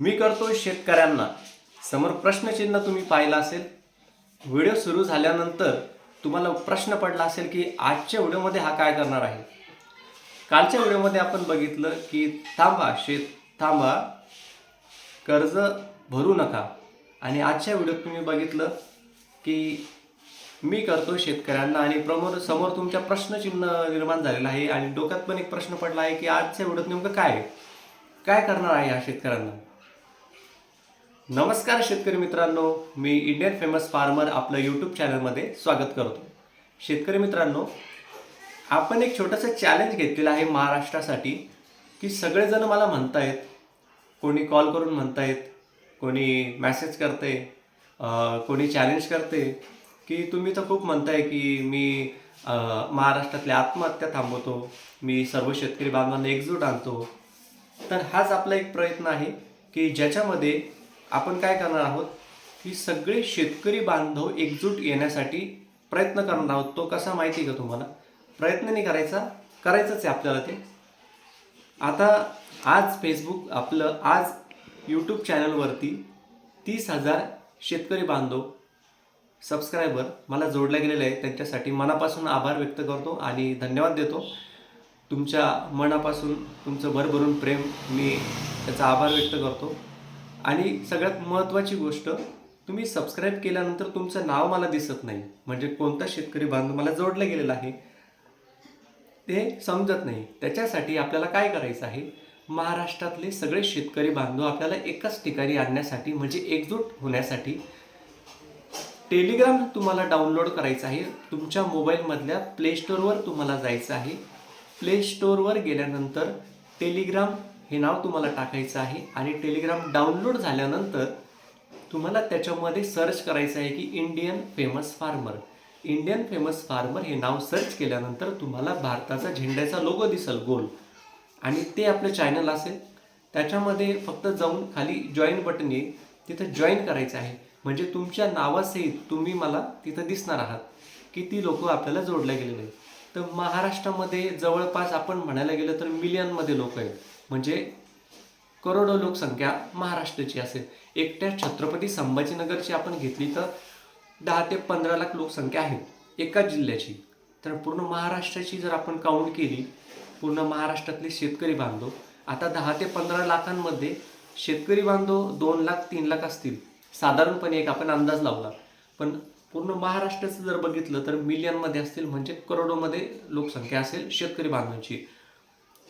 मी करतो शेतकऱ्यांना. समोर प्रश्नचिन्ह तुम्ही पाहिलं असेल. व्हिडिओ सुरू झाल्यानंतर तुम्हाला प्रश्न पडला असेल की आजच्या व्हिडिओमध्ये हा काय करणार आहे? कालच्या व्हिडिओमध्ये आपण बघितलं की थांबा शेत थांबा. कर्ज भरू नका. आणि आजच्या व्हिडिओत तुम्ही बघितलं की मी करतो शेतकऱ्यांना आणि प्रमोर समोर तुमच्या प्रश्नचिन्ह निर्माण झालेलं आहे आणि डोक्यात पण एक प्रश्न पडला आहे की आजच्या व्हिडिओत नेमकं काय आहे? काय करणार आहे या शेतकऱ्यांना? नमस्कार शेतकरी मित्रांनो मी इंडियन फेमस फार्मर आपलं यूट्यूब चॅनलमध्ये स्वागत करतो. शेतकरी मित्रांनो आपण एक छोटंसं चॅलेंज घेतलेलं आहे महाराष्ट्रासाठी की सगळेजण मला म्हणतायत कोणी कॉल करून म्हणतायत कोणी मॅसेज करते कोणी चॅलेंज करते की तुम्ही तर खूप म्हणताय की मी महाराष्ट्रातल्या आत्महत्या थांबवतो मी सर्व शेतकरी बांधवांना एकजूट आणतो. तर हाच आपला एक प्रयत्न आहे की ज्याच्यामध्ये आपण काय करणार आहोत? की सगळे शेतकरी बांधव एकजूट येण्यासाठी प्रयत्न करणार आहोत. तो कसा माहिती का तुम्हाला? प्रयत्न नाही करायचा. करायचंच आहे आपल्याला ते. आता आज फेसबुक आपलं आज यूट्यूब चॅनलवरती तीस हजार शेतकरी बांधव सबस्क्रायबर मला जोडले गेलेले आहेत. त्यांच्यासाठी मनापासून आभार व्यक्त करतो आणि धन्यवाद देतो. तुमच्या मनापासून तुमचं भरभरून प्रेम मी त्याचा आभार व्यक्त करतो. आणि सगळ्यात महत्त्वाची गोष्ट तुम्ही सबस्क्राईब केल्यानंतर तुमचं नाव मला दिसत नाही. म्हणजे कोणता शेतकरी बांधव मला जोडला गेलेला आहे ते समजत नाही. त्याच्यासाठी आपल्याला काय करायचं आहे? महाराष्ट्रातले सगळे शेतकरी बांधव आपल्याला एकाच ठिकाणी आणण्यासाठी म्हणजे एकजूट होण्यासाठी टेलिग्राम तुम्हाला डाउनलोड करायचं आहे. तुमच्या मोबाईलमधल्या प्ले स्टोअरवर तुम्हाला जायचं आहे. प्ले स्टोअरवर गेल्यानंतर टेलिग्राम हे नाव तुम्हाला टाकायचं आहे आणि टेलिग्राम डाउनलोड झाल्यानंतर तुम्हाला त्याच्यामध्ये सर्च करायचं आहे की Indian famous farmer Indian famous farmer हे नाव सर्च केल्यानंतर तुम्हाला भारताचा झेंड्याचा लोगो दिसल गोल आणि ते आपलं चॅनल असेल. त्याच्यामध्ये फक्त जाऊन खाली जॉईन बटन येईल तिथं जॉईन करायचं आहे. म्हणजे तुमच्या नावासहित तुम्ही मला तिथं दिसणार आहात. किती लोक आपल्याला जोडले गेलेले आहेत तर महाराष्ट्रामध्ये जवळपास आपण म्हणायला गेलं तर मिलियनमध्ये लोक आहेत. म्हणजे करोडो लोकसंख्या महाराष्ट्राची असेल. एकट्या छत्रपती संभाजीनगरची आपण घेतली तर दहा ते पंधरा लाख लोकसंख्या आहे एका जिल्ह्याची. तर पूर्ण महाराष्ट्राची जर आपण काउंट केली पूर्ण महाराष्ट्रातले शेतकरी बांधव आता दहा ते पंधरा लाखांमध्ये शेतकरी बांधव दोन लाख तीन लाख असतील. साधारणपणे एक आपण अंदाज लावला. पण पूर्ण महाराष्ट्राचं जर बघितलं तर मिलियनमध्ये असतील म्हणजे करोडोमध्ये लोकसंख्या असेल शेतकरी बांधवांची.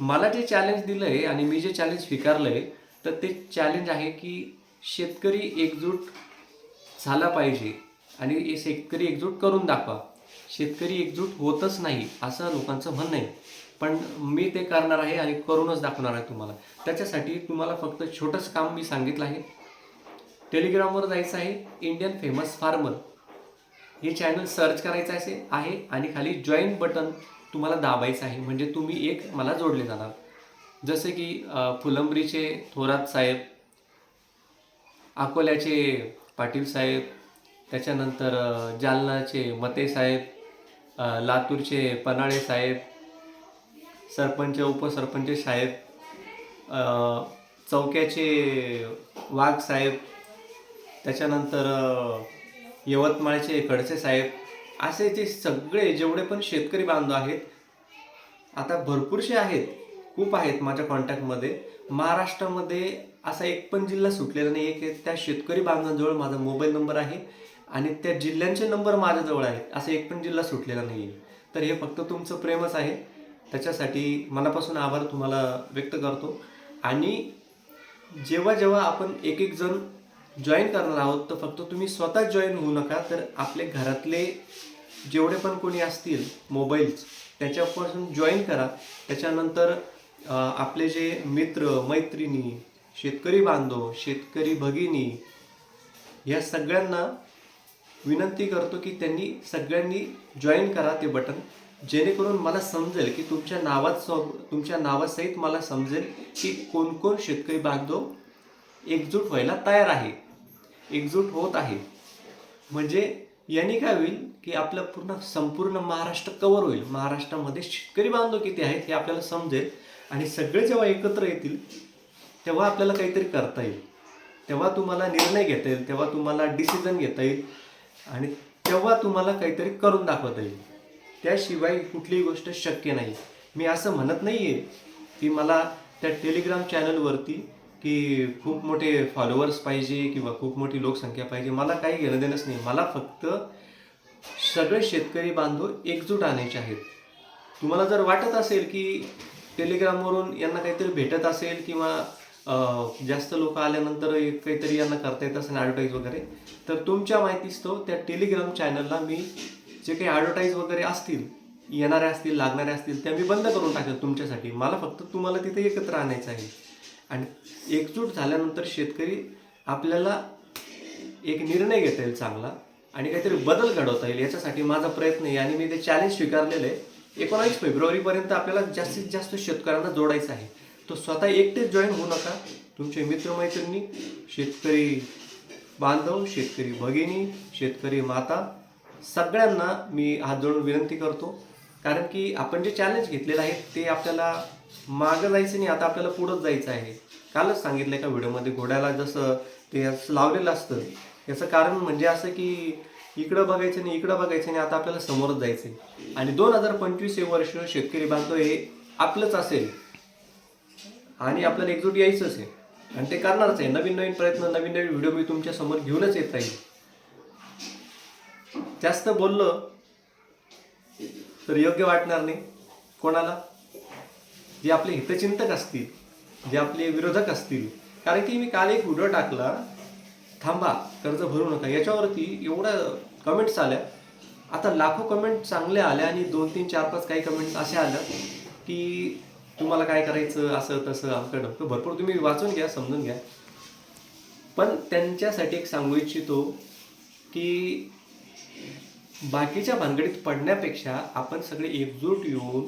मला जे चॅलेंज दिलं आहे आणि मी जे चॅलेंज स्वीकारलं आहे तर ते चॅलेंज आहे की शेतकरी एकजूट झाला पाहिजे आणि हे शेतकरी एकजूट करून दाखवा. शेतकरी एकजूट होतच नाही असं लोकांचं म्हणणं आहे. पण मी ते करणार आहे आणि करूनच दाखवणार आहे तुम्हाला. त्याच्यासाठी तुम्हाला फक्त छोटंच काम मी सांगितलं आहे. टेलिग्रामवर जायचं आहे इंडियन फेमस फार्मर हे चॅनल सर्च करायचं असे आहे आणि खाली जॉईन बटन तुम्हाला दाबायचं आहे. म्हणजे तुम्ही एक मला जोडले जाणार. जसे की फुलंब्रीचे थोरात साहेब अकोल्याचे पाटील साहेब त्याच्यानंतर जालनाचे मते साहेब लातूरचे पन्हाळे साहेब सरपंच उपसरपंच साहेब चौक्याचे वाघ साहेब त्याच्यानंतर यवतमाळचे खडसे साहेब असे जे सगळे जेवढे पण शेतकरी बांधव आहेत आता भरपूरसे आहेत खूप आहेत माझ्या कॉन्टॅक्टमध्ये महाराष्ट्रामध्ये असा एक पण जिल्हा सुटलेला नाही एक त्या शेतकरी बांधवांजवळ माझा मोबाईल नंबर आहे आणि त्या जिल्ह्यांचे नंबर माझ्याजवळ आहेत असा एक पण जिल्हा सुटलेला नाही आहे तर हे फक्त तुमचं प्रेमच आहे. त्याच्यासाठी मनापासून आभार तुम्हाला व्यक्त करतो. आणि जेव्हा जेव्हा आपण एक एक जण जॉईन करणार आहोत तर फक्त तुम्ही स्वतः जॉईन होऊ नका. तर आपले घरातले जेवढे पण कोणी असतील मोबाईल्स त्याच्यापासून जॉईन करा. त्याच्यानंतर आपले जे मित्र मैत्रिणी शेतकरी बांधव शेतकरी भगिनी या सगळ्यांना विनंती करतो की त्यांनी सगळ्यांनी जॉईन करा ते बटन जेणेकरून मला समजेल की तुमच्या नावात तुमच्या नावासहित मला समजेल की कोण कोण शेतकरी बांधव एकजूट व्हायला तयार आहे. एकजूट होत आहे. म्हणजे यांनी काय होईल की आपलं पूर्ण संपूर्ण महाराष्ट्र कवर होईल. महाराष्ट्रामध्ये शेतकरी बांधव किती आहेत हे आपल्याला समजेल. आणि सगळे जेव्हा एकत्र येतील तेव्हा आपल्याला काहीतरी करता येईल. तेव्हा तुम्हाला निर्णय घेता येईल तेव्हा तुम्हाला डिसिजन घेता येईल. आणि तेव्हा तुम्हाला काहीतरी करून दाखवता येईल. त्याशिवाय कुठलीही गोष्ट शक्य नाही. मी असं म्हणत नाही आहे की मला त्या टेलिग्राम चॅनलवरती की खूप मोठे फॉलोअर्स पाहिजे किंवा खूप मोठी लोकसंख्या पाहिजे. मला काही घेणं देणंच नाही. मला फक्त सगळे शेतकरी बांधव एकजूट आणायचे आहेत. तुम्हाला जर वाटत असेल की टेलिग्रामवरून यांना काहीतरी भेटत असेल किंवा जास्त लोक आल्यानंतर काहीतरी यांना करता येत असेल ॲडव्हर्टाईज वगैरे तर तुमच्या माहितीस्तव त्या टेलिग्राम चॅनलला मी जे काही ॲडव्हर्टाईज वगैरे असतील येणाऱ्या असतील लागणाऱ्या असतील त्या मी बंद करून टाकेल तुमच्यासाठी. मला फक्त तुम्हाला तिथे एकत्र आणायचं आहे. आणि एकजूट झाल्यानंतर शेतकरी आपल्याला एक निर्णय घेता येईल चांगला आणि काहीतरी बदल घडवता येईल याच्यासाठी माझा प्रयत्न आहे. आणि मी ते चॅलेंज स्वीकारलेलं आहे. एकोणावीस फेब्रुवारीपर्यंत आपल्याला जास्तीत जास्त शेतकऱ्यांना जोडायचं आहे. तो स्वतः एकटेच जॉईन होऊ नका. तुमचे मित्रमैत्रिणी शेतकरी बांधव शेतकरी भगिनी शेतकरी माता सगळ्यांना मी हात जोडून विनंती करतो. कारण की आपण जे चॅलेंज घेतलेलं आहे ते आपल्याला मागं जायचं नाही आता आपल्याला पुढंच जायचं आहे. कालच सांगितलं एका व्हिडिओमध्ये घोड्याला जसं ते असं लावलेलं असतं. याचं कारण म्हणजे असं की इकडं बघायचं नाही इकडं बघायचं नाही आता आपल्याला समोरच जायचं आहे आणि दोन हजार पंचवीस हे वर्ष शेतकरी बांधव हे आपलंच असेल. आणि आपल्याला एकजूट यायचंच आहे. आणि ते करणारच आहे. नवीन नवीन प्रयत्न नवीन नवीन व्हिडिओ मी तुमच्यासमोर घेऊनच येत राहील. जास्त बोललं तर योग्य वाटणार नाही. कोणाला? जे आपले हितचिंतक असतील जे आपले विरोधक असतील. कारण की मी काल एक व्हिडिओ टाकला. थांबा कर्ज भरू नका. याच्यावरती एवढ्या कमेंट्स आल्या. आता लाखो कमेंट चांगल्या आल्या आणि दोन तीन चार पाच काही कमेंट्स अशा आल्या की तुम्हाला काय करायचं असं तसं आमकडं डमकं भरपूर. तुम्ही वाचून घ्या समजून घ्या. पण त्यांच्यासाठी एक सांगू इच्छितो की बाकीच्या भानगडीत पडण्यापेक्षा आपण सगळे एकजूट येऊन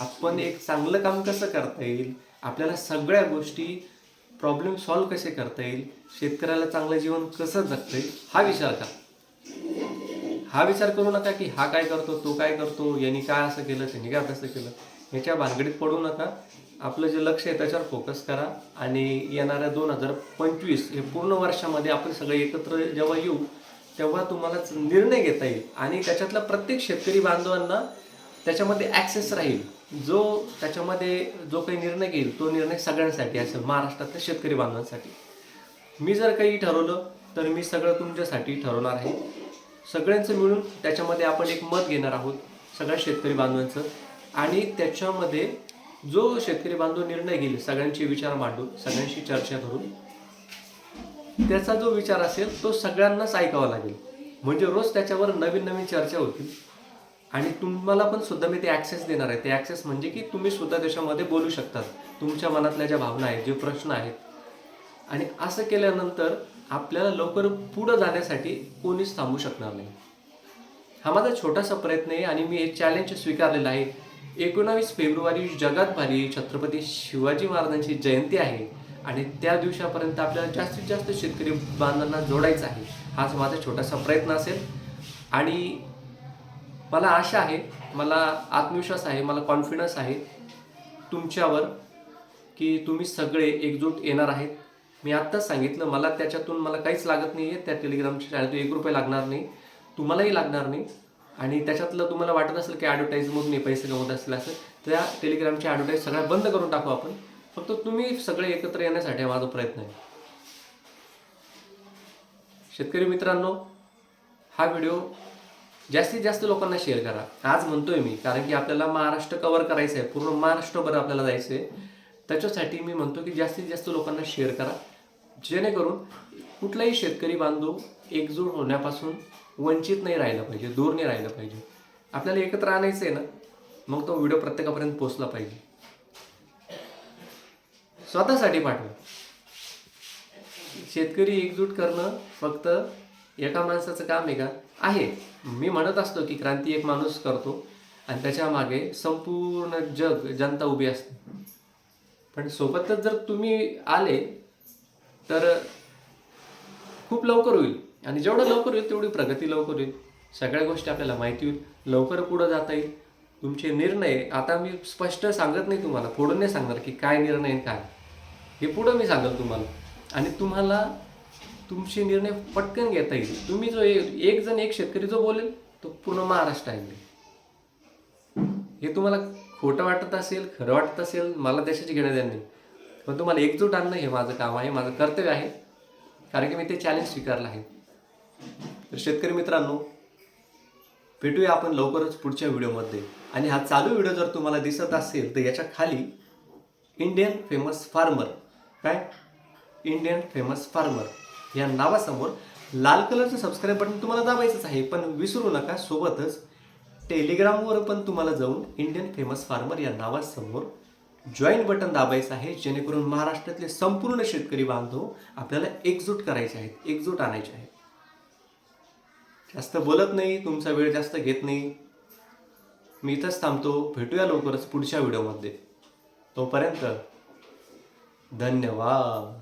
आपण एक चांगलं काम कसं करता येईल? आपल्याला सगळ्या गोष्टी प्रॉब्लेम सॉल्व कसे करता येईल? शेतकऱ्याला चांगलं जीवन कसं जगता येईल? हा विचार करा. हा विचार करू नका की हा काय करतो तो काय करतो यांनी काय असं केलं त्यांनी काय तसं केलं. याच्या भानगडीत पडू नका. आपलं जे लक्ष आहे त्याच्यावर फोकस करा. आणि येणाऱ्या दोन हजार पंचवीस हे पूर्ण वर्षामध्ये आपण सगळे एकत्र जेव्हा येऊ तेव्हा तुम्हाला निर्णय घेता येईल. आणि त्याच्यातला प्रत्येक शेतकरी बांधवांना त्याच्यामध्ये ॲक्सेस राहील. जो त्याच्यामध्ये जो काही निर्णय घेईल तो निर्णय सगळ्यांसाठी असेल महाराष्ट्रातल्या शेतकरी बांधवांसाठी. मी जर काही ठरवलं तर मी सगळं तुमच्यासाठी ठरवणार आहे. सगळ्यांचं मिळून त्याच्यामध्ये आपण एक मत घेणार आहोत सगळ्या शेतकरी बांधवांचं. आणि त्याच्यामध्ये जो शेतकरी बांधव निर्णय घेईल सगळ्यांचे विचार मांडून सगळ्यांशी चर्चा करून त्याचा जो विचार असेल तो सगळ्यांनाच ऐकावा लागेल. म्हणजे रोज त्याच्यावर नवीन नवीन चर्चा होतील. आणि तुम्हाला पण सुद्धा मी ते ॲक्सेस देणार आहे. ते ॲक्सेस म्हणजे की तुम्ही सुद्धा त्याच्यामध्ये बोलू शकतात. तुमच्या मनातल्या ज्या भावना आहेत जे प्रश्न आहेत. आणि असं केल्यानंतर आपल्याला लवकर पुढं जाण्यासाठी कोणीच थांबू शकणार नाही. हा माझा छोटासा प्रयत्न आहे आणि मी हे चॅलेंज स्वीकारलेलं आहे. एकोणावीस फेब्रुवारी जगात भारी छत्रपती शिवाजी महाराजांची जयंती आहे आणि त्या दिवसापर्यंत आपल्याला जास्तीत जास्त शेतकरी बांधवांना जोडायचं आहे. हाच माझा छोटासा प्रयत्न असेल. आणि मला आशा आहे मला आत्मविश्वास आहे मला कॉन्फिडन्स आहे तुमच्यावर की तुम्ही सगळे एकजूट येणार आहेत. मी आत्ताच सांगितलं मला त्याच्यातून मला काहीच लागत नाही आहे त्या टेलिग्रामच्या शाळेतून एक रुपये लागणार नाही. तुम्हालाही लागणार नाही. आणि त्याच्यातलं तुम्हाला वाटत असेल की ॲडव्हर्टाईजमधून पैसे कमवत असेल असं त्या टेलिग्रामच्या ॲडव्हर्टाईज सगळ्या बंद करून टाकू आपण. फक्त तुम्ही सगळे एकत्र येण्यासाठी माझा प्रयत्न आहे. शेतकरी मित्रांनो हा व्हिडिओ जास्तीत जास्त लोकांना शेअर करा. आज म्हणतोय मी कारण की आपल्याला महाराष्ट्र कव्हर करायचं आहे पूर्ण महाराष्ट्रभर आपल्याला जायचं आहे. त्याच्यासाठी मी म्हणतो की जास्तीत जास्त लोकांना शेअर करा. जेणेकरून कुठलाही शेतकरी बांधव एकजूट होण्यापासून वंचित नाही राहिलं पाहिजे दूर नाही राहिलं पाहिजे. आपल्याला एकत्र आणायचं आहे ना मग तो व्हिडिओ प्रत्येकापर्यंत पोहोचला पाहिजे. स्वतःसाठी पाठवा. शेतकरी एकजूट करणं फक्त एका माणसाचं काम आहे का? आहे. मी म्हणत असतो की क्रांती एक माणूस करतो आणि त्याच्यामागे संपूर्ण जग जनता उभी असते. पण सोबतच जर तुम्ही आले तर खूप लवकर होईल. आणि जेवढं लवकर होईल तेवढी प्रगती लवकर होईल. सगळ्या गोष्टी आपल्याला माहिती होईल. लवकर पुढं जाता येईल. तुमचे निर्णय आता मी स्पष्ट सांगत नाही तुम्हाला पुढं नाही सांगणार की काय निर्णय आहे, काय. हे पुढं मी सांगेल तुम्हाला. आणि तुम्हाला तुमचे निर्णय पटकन घेता येईल. तुम्ही जो एक जण एक शेतकरी जो बोलेल तो पूर्ण महाराष्ट्र आहे. हे तुम्हाला खोटं वाटत असेल खरं वाटत असेल मला देशाची घेणं देणं नाही. पण तुम्हाला एकजूट आणणं हे माझं काम आहे माझं कर्तव्य आहे. कारण की मी ते चॅलेंज स्वीकारलं आहे. तर शेतकरी मित्रांनो भेटूया आपण लवकरच पुढच्या व्हिडिओमध्ये. आणि हा चालू व्हिडिओ जर तुम्हाला दिसत असेल तर याच्या खाली इंडियन फेमस फार्मर काय? इंडियन फेमस फार्मर या नावासमोर लाल कलरचं सबस्क्राईब बटन तुम्हाला दाबायचंच आहे पण विसरू नका सोबतच टेलिग्रामवर पण तुम्हाला जाऊन इंडियन फेमस फार्मर या नावासमोर जॉईन बटन दाबायचं आहे जेणेकरून महाराष्ट्रातले संपूर्ण शेतकरी बांधव आपल्याला एकजूट करायचे आहेत एकजूट आणायचे आहे जास्त बोलत नाही तुमचा वेळ जास्त घेत नाही. मी इथंच थांबतो भेटूया लवकरच पुढच्या व्हिडिओमध्ये. तोपर्यंत धन्यवाद.